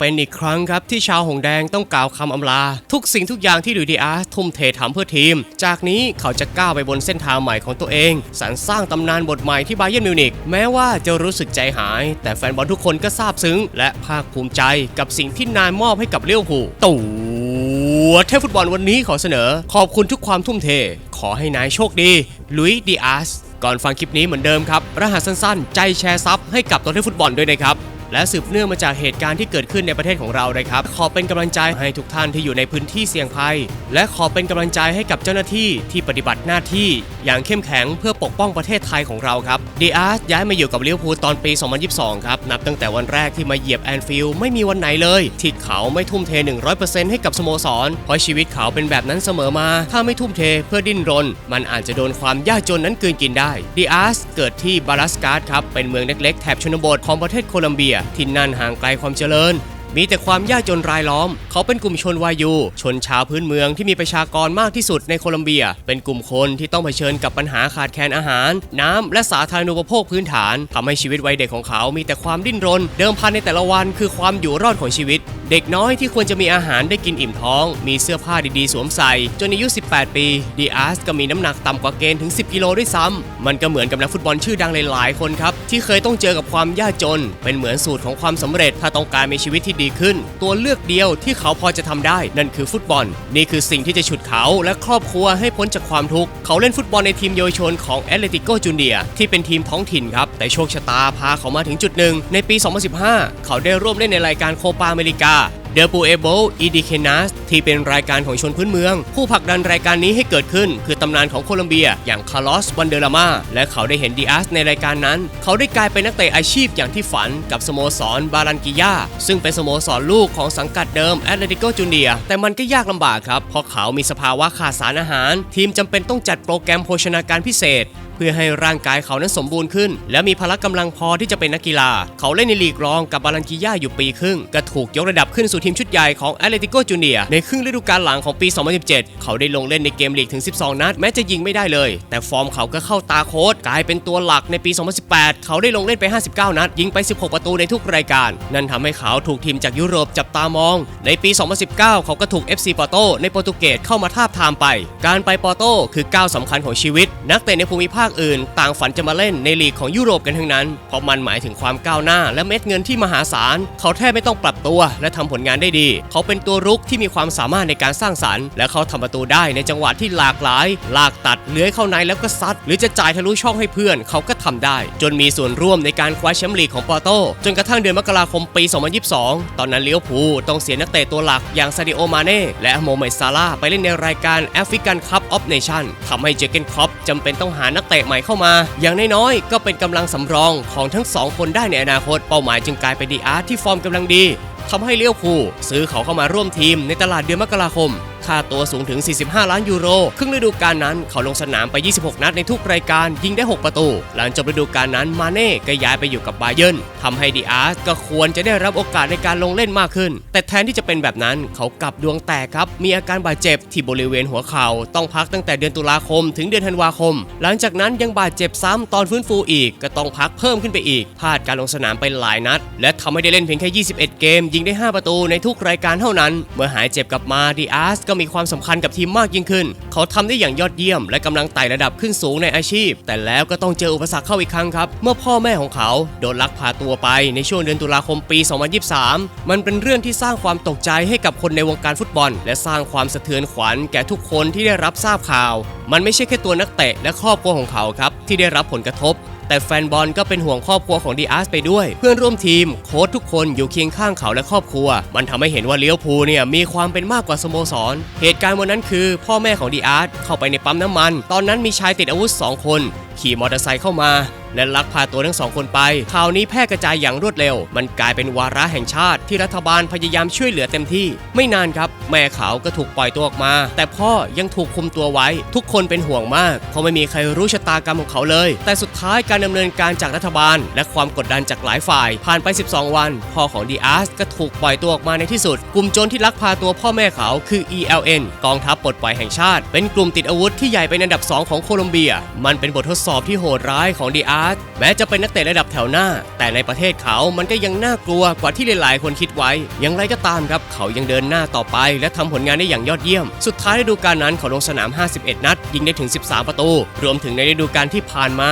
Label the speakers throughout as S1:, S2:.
S1: เป็นอีกครั้งครับที่ชาวหงแดงต้องกล่าวคำอำลา ทุกสิ่งทุกอย่างที่ลุยดีอาร์ทุ่มเททำเพื่อทีม จากนี้เขาจะก้าวไปบนเส้นทางใหม่ของตัวเอง สรรสร้างตำนานบทใหม่ที่บาเยิร์นมิวนิกแม้ว่าจะรู้สึกใจหาย แต่แฟนบอลทุกคนก็ซาบซึ้ง และภาคภูมิใจกับสิ่งที่นายมอบให้กับเลี้ยวผูตัวเทพฟุตบอลวันนี้ขอเสนอ ขอบคุณทุกความทุ่มเท ขอให้นายโชคดีลุยดีอาร์สก่อนฟังคลิปนี้เหมือนเดิมครับรหัสสั้นๆ ใจแชร์ซับให้กับตัวเทพฟุตบอลด้วยนะครับ และสืบเนื่องมาจากเหตุการณ์ที่เกิดขึ้นในประเทศของเรานะครับ ขอเป็นกำลังใจให้ทุกท่านที่อยู่ในพื้นที่เสี่ยงภัย และขอเป็นกำลังใจให้กับเจ้าหน้าที่ที่ปฏิบัติหน้าที่ อย่างเข้มแข็งเพื่อปกป้องประเทศไทยของเราครับดีอาร์ย้ายมาอยู่กับลิเวอร์พูลตอนปี 2022 ครับนับตั้งแต่วันแรกที่มาเหยียบแอนฟิลด์ไม่มีวันไหนเลย ที่เขาไม่ทุ่มเท 100%ให้กับสโมสร เพราะชีวิตเขาเป็นแบบนั้นเสมอมา ถ้าไม่ทุ่มเทเพื่อดิ้นรน มันอาจจะโดนความยากจนนั้นกืนกินได้ดีอาร์เกิดที่บารัสการ์ดครับเป็นเมืองเล็กๆแถบชนบทของประเทศโคลัมเบียที่นั่นห่างไกลความเจริญ มีแต่ความยากจนรายล้อม เขาเป็นกลุ่มชนวายู ชนชาวพื้นเมืองที่มีประชากรมากที่สุดในโคลัมเบีย เป็นกลุ่มคนที่ต้องเผชิญกับปัญหาขาดแคลนอาหาร น้ำและสาธารณูปโภคพื้นฐานทำให้ชีวิตวัยเด็กของเขามีแต่ความดิ้นรน เดิมพันในแต่ละวันคือความอยู่รอดของชีวิต เด็กน้อยที่ควรจะมีอาหารได้กินอิ่มท้อง มีเสื้อผ้าดีๆ สวมใส่ จนอายุ 18 ปีดีอาร์สก็มีน้ำหนักต่ำกว่าเกณฑ์ถึง 10 กิโลด้วยซ้ำ มันก็เหมือนกับนักฟุตบอลชื่อดังหลายๆคนครับที่เคยต้องเจอกับความยากจน เป็นเหมือนสูตรของความสำเร็จถ้าต้องการมีชีวิตที่ดีขึ้น ตัวเลือกเดียวที่เขาพอจะทำได้ นั่นคือฟุตบอล นี่คือสิ่งที่จะฉุดเขาและครอบครัวให้พ้นจากความทุกข์ เขาเล่นฟุตบอลในทีมเยาวชนของแอตเลติโกจูเนียที่เป็นทีมท้องถิ่นครับ แต่โชคชะตาพาเขามาถึงจุดหนึ่ง ในปี 2015 เขาได้ร่วมเล่นในรายการโคปาอเมริกาเดอ p ปูเอโบอีดิเคนัสที่เป็นรายการของชนพื้นเมือง ผู้ผลักดันรายการนี้ให้เกิดขึ้น คือตำนานของโคลัมเบีย อย่างคาร์ลอสวันเดลามาและเขาได้เห็นดีอาสในรายการนั้น เขาได้กลายเป็นนักเตะอาชีพอย่างที่ฝันกับสโมสรบารันกิยาซึ่งเป็นสโมสรลูกของสังกัดเดิมแอตเลติโกจูเนียแต่มันก็ยากลำบากครับ เพราะเขามีสภาวะขาดสารอาหาร ทีมจำเป็นต้องจัดโปรแกรมโภชนาการพิเศษเพื่อให้ร่างกายเขานั้นสมบูรณ์ขึ้น และมีพละกำลังพอที่จะเป็นนักกีฬา เขาเล่นในลีกรองกับบาลันกิย่าอยู่ปีครึ่งก็ถูกยกระดับขึ้นสู่ทีมชุดใหญ่ของแอตเลติโกจูเนียในครึ่งฤดูกาลหลังของปี 2017 เขาได้ลงเล่นในเกมลีกถึง 12 นัดแม้จะยิงไม่ได้เลย แต่ฟอร์มเขาก็เข้าตาโค้ชกลายเป็นตัวหลักในปี 2018 เขาได้ลงเล่นไป 59 นัดยิงไป 16 ประตูในทุกรายการ นั่นทำให้เขาถูกทีมจากยุโรปจับตามอง ในปี 2019 เขาก็ถูก FC ปอร์โตในโปรตุเกสเข้ามาทาบทามไป การไปปอร์โตคือก้าวสำคัญของชีวิต นักเตะในภูมิภาคอื่น ต่างฝันจะมาเล่นในลีกของยุโรปกันทั้งนั้น เพราะมันหมายถึงความก้าวหน้า และเม็ดเงินที่มหาศาล เขาแทบไม่ต้องปรับตัวและทำผลงานได้ดี เขาเป็นตัวรุกที่มีความสามารถในการสร้างสรรค์ และเขาทำประตูได้ในจังหวะที่หลากหลาย ลากตัดเลื้อยเข้าในแล้วก็ซัด หรือจะจ่ายทะลุช่องให้เพื่อนเขาก็ทำได้ จนมีส่วนร่วมในการคว้าแชมป์ลีกของปอร์โตจนกระทั่งเดือนมกราคมปี 2022 ตอนนั้นเลี้ยวภูต้องเสียนักเตะตัวหลักอย่างซาดิโอมาเน่และโมเมดซาลาไปเล่นในรายการแอฟริกันคัพออฟเนชั่นทำให้เจเกนครอปจำเป็นต้องหานักเตะใหม่เข้ามา อย่างน้อยๆก็เป็นกำลังสำรองของทั้งสองคนได้ในอนาคตเป้าหมายจึงกลายเป็นดีอาร์ที่ฟอร์มกำลังดีทำให้เลี้ยวคูซื้อเขาเข้ามาร่วมทีมในตลาดเดือนมกราคม ค่าตัวสูงถึง 45 ล้านยูโร ครึ่งฤดูกาลนั้นเขาลงสนามไป 26 นัดในทุกรายการยิงได้ 6 ประตู หลังจบฤดูกาลนั้นมาเน่ก็ย้ายไปอยู่กับบาเยิร์นทำให้ดีอาร์สก็ควรจะได้รับโอกาสในการลงเล่นมากขึ้น แต่แทนที่จะเป็นแบบนั้นเขากลับดวงแตกครับ มีอาการบาดเจ็บที่บริเวณหัวเข่าต้องพักตั้งแต่เดือนตุลาคม ถึงเดือนธันวาคม หลังจากนั้นยังบาดเจ็บซ้ำตอนฟื้นฟูอีกก็ต้องพักเพิ่มขึ้นไปอีกพลาดการลงสนามไปหลายนัด และทำให้ได้เล่นเพียงแค่ 21 เกม ยิงได้ 5 ประตูในทุกรายการเท่านั้น เมื่อหายเจ็บกลับมาดีอาร์สก็มีความสำคัญกับทีมมากยิ่งขึ้น เขาทำได้อย่างยอดเยี่ยม และกำลังไต่ระดับขึ้นสูงในอาชีพ แต่แล้วก็ต้องเจออุปสรรคเข้าอีกครั้งครับ เมื่อพ่อแม่ของเขาโดนลักพาตัวไปในช่วงเดือนตุลาคมปี 2023 มันเป็นเรื่องที่สร้างความตกใจให้กับคนในวงการฟุตบอล และสร้างความสะเทือนขวัญแก่ทุกคนที่ได้รับทราบข่าว มันไม่ใช่แค่ตัวนักเตะและครอบครัวของเขาครับที่ได้รับผลกระทบ แต่แฟนบอลก็เป็นห่วงครอบครัวของดีอาร์สไปด้วย เพื่อนร่วมทีมโค้ชทุกคนอยู่เคียงข้างเขาและครอบครัว มันทำให้เห็นว่าเลี้ยวภูเนี่ยมีความเป็นมากกว่าสโมสร เหตุการณ์วันนั้นคือ พ่อแม่ของดีอาร์สเข้าไปในปั๊มน้ำมัน ตอนนั้นมีชายติดอาวุธ 2 คน ขี่มอเตอร์ไซค์เข้ามา และลักพาตัวทั้งสองคนไปข่าวนี้แพร่กระจายอย่างรวดเร็ว มันกลายเป็นวาระแห่งชาติที่รัฐบาลพยายามช่วยเหลือเต็มที่ ไม่นานครับ แม่เขาก็ถูกปล่อยตัวออกมา แต่พ่อยังถูกคุมตัวไว้ ทุกคนเป็นห่วงมาก เพราะไม่มีใครรู้ชะตากรรมของเขาเลย แต่สุดท้ายการดำเนินการจากรัฐบาล และความกดดันจากหลายฝ่าย ผ่านไป 12 วัน พ่อของดีอาร์สก็ถูกปล่อยตัวออกมาในที่สุด กลุ่มโจรที่ลักพาตัวพ่อแม่เขาคือ ELN กองทัพปลดปล่อยแห่งชาติ เป็นกลุ่มติดอาวุธที่ใหญ่เป็นอันดับ 2 ของโคลอมเบีย มันเป็นบททดสอบที่โหดร้ายของดีอาร์ตแม้จะเป็นนักเตะระดับแถวหน้า แต่ในประเทศเขามันก็ยังน่ากลัวกว่าที่หลายๆ คนคิดไว้ อย่างไรก็ตามครับ เขายังเดินหน้าต่อไป และทำผลงานได้อย่างยอดเยี่ยม สุดท้ายฤดูกาลนั้นเขาลงสนาม 51 นัด ยิงได้ถึง 13 ประตู รวมถึงในฤดูกาลที่ผ่านมา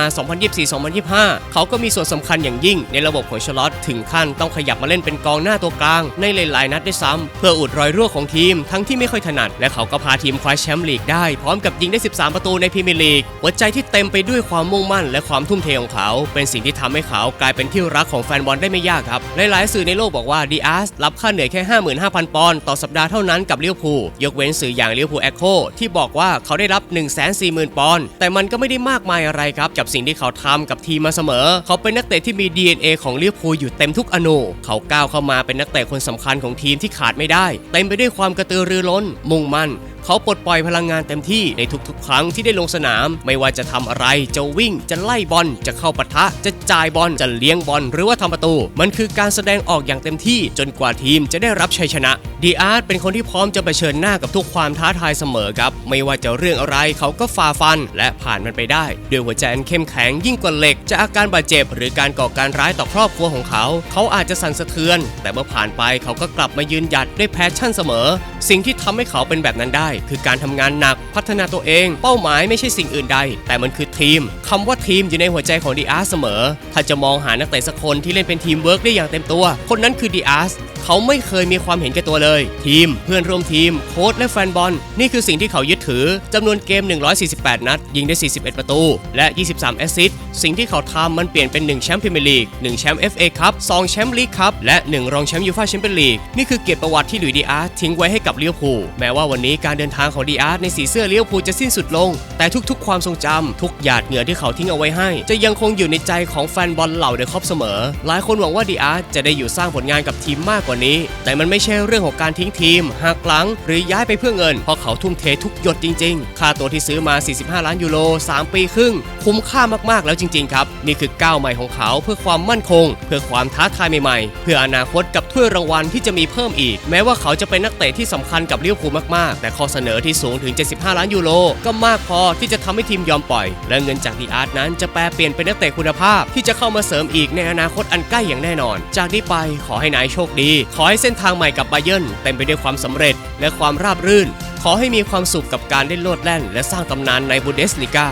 S1: 2024-2025 เขาก็มีส่วนสำคัญอย่างยิ่ง ในระบบของชลอตถึงขั้นต้องขยับมาเล่นเป็นกองหน้าตัวกลาง ในหลายๆ นัดด้วยซ้ำเพื่ออุดรอยรั่วของทีม ทั้งที่ไม่ค่อยถนัด และเขาก็พาทีมคว้าแชมป์ลีกได้พร้อมกับยิงได้ 13 ประตูในพรีเมียร์ลีกหัวใจที่เต็มไปด้วยความมุ่งมั่นและความทุ่มเทของเขา เป็นสิ่งที่ทำให้เขากลายเป็นที่รักของแฟนบอลได้ไม่ยากครับ หลายๆสื่อในโลกบอกว่าดีอาร์สรับค่าเหนื่อยแค่ 55,000 ปอนด์ต่อสัปดาห์เท่านั้นกับเลิเวอร์พูลยกเว้นสื่ออย่างเลิเวอร์พูลแอคโคที่บอกว่าเขาได้รับ 140,000 ปอนด์แต่มันก็ไม่ได้มากมายอะไรครับกับสิ่งที่เขาทำกับทีมมาเสมอ เขาเป็นนักเตะที่มี DNA ของเลิเวอร์พูลอยู่เต็มทุกอนูเขาก้าวเข้ามาเป็นนักเตะคนสำคัญของทีมที่ขาดไม่ได้ เต็มไปด้วยความกระตือรือร้น มุ่งมั่น เขาปลดปล่อยพลังงานเต็มที่ในทุกๆ ครั้งที่ได้ลงสนาม ไม่ว่าจะทำอะไรจะวิ่งจะไล่บอลจะเข้าปะทะ จะจ่ายบอลจะเลี้ยงบอลหรือว่าทำประตู มันคือการแสดงออกอย่างเต็มที่ จนกว่าทีมจะได้รับชัยชนะดีอาร์ตเป็นคนที่พร้อมจะเผชิญหน้ากับทุกความท้าทายเสมอครับ ไม่ว่าจะเรื่องอะไรเขาก็ฝ่าฟัน และผ่านมันไปได้ด้วยหัวใจอันเข้มแข็งยิ่งกว่าเหล็กจะอาการบาดเจ็บ หรือการก่อการร้ายต่อครอบครัวของเขา เขาอาจจะสั่นสะเทือน แต่เมื่อผ่านไปเขาก็กลับมายืนหยัดด้วยแพชชั่นเสมอ สิ่งที่ทำให้เขาเป็นแบบนั้นได้คือการทำงานหนักพัฒนาตัวเอง เป้าหมายไม่ใช่สิ่งอื่นใด แต่มันคือทีมคำว่าทีมอยู่ในหัวใจของดีอาร์เสมอ ถ้าจะมองหานักเตะสักคนที่เล่นเป็นทีมเวิร์กได้อย่างเต็มตัว คนนั้นคือดีอาร์เขาไม่เคยมีความเห็นแก่ตัวเลย ทีม เพื่อนร่วมทีม โค้ชและแฟนบอล นี่คือสิ่งที่เขายึดถือจำนวนเกม 148 นัด ยิงได้ 41 ประตู และ 23 แอสซิสต์สิ่งที่เขาทำมันเปลี่ยนเป็น 1 แชมป์พรีเมียร์ลีก 1 แชมป์ FA คัพ2แชมป์ลีกคัพและ 1 รองแชมป์ยูฟ่าแชมเปี้ยนลีกนี่คือเกียรติประวัติที่หลุยส์ดีอาร์ทิ้งไว้ให้กับลิเวภูแม้ว่าวันนี้การเดินทางของดีอาร์ในสีเสื้อเลิเวพูจะสิ้นสุดลง แต่ทุกๆ ความทรงจำทุกหยาดเหงื่อที่เขาทิ้งเอาไว้ให้ จะยังคงอยู่ในใจของแฟนบอลเหล่าเดอะคอปเสมอ หลายคนหวังว่าดีอาร์จะได้อยู่สร้างผลงานกับทีมมากกว่านี้ แต่มันไม่ใช่เรื่องของการทิ้งทีมหักหลัง หรือย้ายไปเพื่อเงินเพราะเขาทุ่มเททุกหยดจริง ๆ ค่าตัวที่ซื้อมา 45 ล้านยูโร 3 ปีครึ่ง คุ้มค่ามากๆแล้วจริงๆครับนี่คือก้าวใหม่ของเขาเพื่อความมั่นคง เพื่อความท้าทายใหม่ๆ เพื่ออนาคตกับถ้วยรางวัลที่จะมีเพิ่มอีก แม้ว่าเขาจะเป็นนักเตะที่สำคัญกับลิเวภูมากๆ แต่ข้อเสนอที่สูงถึง 75 ล้านยูโรก็มากพอที่จะทำให้ทีมยอมปล่อย และเงินจากดีอาร์ตนั้นจะแปลเปลี่ยนเป็นนักเตะคุณภาพที่จะเข้ามาเสริมอีกในอนาคตอันใกล้อย่างแน่นอน จากนี้ไปขอให้นายโชคดี ขอให้เส้นทางใหม่กับไบเยิร์นเต็มไปด้วยความสำเร็จและความราบรื่น ขอให้มีความสุขกับการได้โลดแล่น และสร้างตำนานในบูเดสลิกา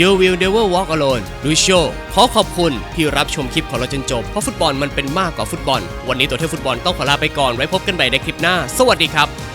S1: You will never walk alone ลุยโชขอขอบคุณที่รับชมคลิปของเราจนจบ เพราะฟุตบอลมันเป็นมากกว่าฟุตบอล วันนี้ตัวเที่ฟุตบอลต้องขอลาไปก่อน ไว้พบกันใหม่ในคลิปหน้า สวัสดีครับ